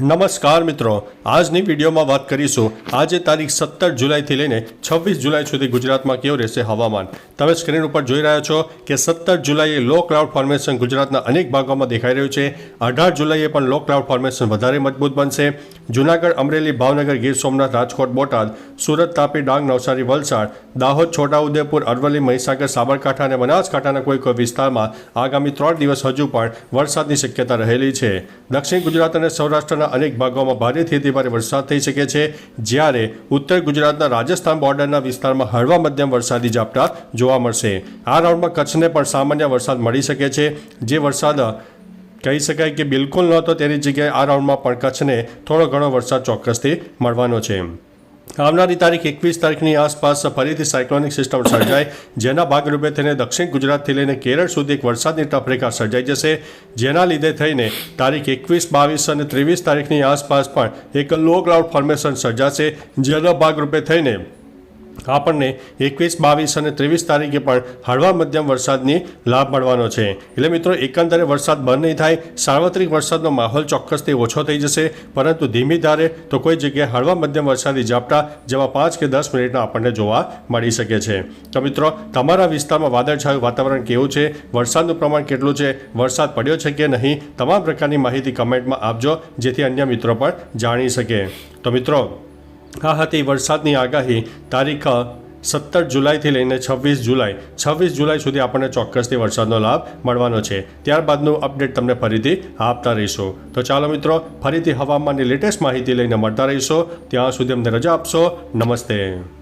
નમસ્કાર મિત્રો. આજની વિડીયોમાં વાત કરીશું. આજે તારીખ સત્તર જુલાઈથી લઈને છવ્વીસ જુલાઈ સુધી ગુજરાતમાં કેવું રહેશે હવામાન? તમે સ્ક્રીન ઉપર જોઈ રહ્યા છો કે સત્તર જુલાઈએ લો ક્લાઉડ ફોર્મેશન ગુજરાતના અનેક ભાગોમાં દેખાઈ રહ્યું છે. અઢાર જુલાઈએ પણ લો ક્લાઉડ ફોર્મેશન વધારે મજબૂત બનશે. જુનાગઢ, અમરેલી, ભાવનગર, ગીર સોમનાથ, રાજકોટ, બોટાદ, સુરત, તાપી, ડાંગ, નવસારી, વલસાડ, દાહોદ છોટાઉદેપુર અરવલ્લી, મહીસાગર, સાબરકાંઠા અને બનાસકાંઠાના કોઈ કોઈ વિસ્તારમાં આગામી ત્રણ દિવસ હજુ પણ વરસાદની શક્યતા રહેલી છે. દક્ષિણ ગુજરાત અને સૌરાષ્ટ્રના અનેક ભાગોમાં ભારેથી અતિભારે વરસાદ થઈ શકે છે. જ્યારે ઉત્તર ગુજરાતના રાજસ્થાન બોર્ડરના વિસ્તારમાં હળવા મધ્યમ વરસાદી ઝાપટા જોવા મળશે. આ રાઉન્ડમાં કચ્છને પણ સામાન્ય વરસાદ મળી શકે છે. જે વરસાદ કહી શકાય કે બિલકુલ નહોતો, તેની જગ્યાએ આ રાઉન્ડમાં પણ કચ્છને થોડો ઘણો વરસાદ ચોક્કસથી મળવાનો છે. આવનારી તારીખ એકવીસ તારીખની આસપાસ ફરીથી સાયક્લોનિક સિસ્ટમ સર્જાય, જેના ભાગરૂપે થઈને દક્ષિણ ગુજરાતથી લઈને કેરળ સુધી એક વરસાદની ટફરેખા સર્જાઈ જશે. જેના લીધે થઈને તારીખ એકવીસ, બાવીસ અને ત્રેવીસ તારીખની આસપાસ પણ એક લો ક્લાઉડ ફોર્મેશન સર્જાશે, જેના ભાગરૂપે થઈને આપણને એકવીસ, બાવીસ અને ત્રેવીસ તારીખે પણ હળવા મધ્યમ વરસાદની લાભ મળવાનો છે. એટલે મિત્રો, એકંદરે વરસાદ બંધ નહીં થાય, સાર્વત્રિક વરસાદનો માહોલ ચોક્કસથી ઓછો થઈ જશે, પરંતુ ધીમી ધારે તો કોઈ જગ્યાએ હળવા મધ્યમ વરસાદી ઝાપટા જેવા પાંચ કે દસ મિનિટના આપણને જોવા મળી શકે છે. તો મિત્રો, તમારા વિસ્તારમાં વાદળછાયું વાતાવરણ કેવું છે? વરસાદનું પ્રમાણ કેટલું છે? વરસાદ પડ્યો છે કે નહીં? તમામ પ્રકારની માહિતી કમેન્ટમાં આપજો, જેથી અન્ય મિત્રો પણ જાણી શકે. તો મિત્રો આ હતી વરસાદની આગાહી તારીખ સત્તર જુલાઈથી લઈને છવ્વીસ જુલાઈ. છવ્વીસ જુલાઈ સુધી આપણને ચોક્કસથી વરસાદનો લાભ મળવાનો છે. ત્યારબાદનું અપડેટ તમને ફરીથી આપતા રહીશું. તો ચાલો મિત્રો, ફરીથી હવામાનની લેટેસ્ટ માહિતી લઈને મળતા રહીશું. ત્યાં સુધી અમને રજા આપશો. નમસ્તે.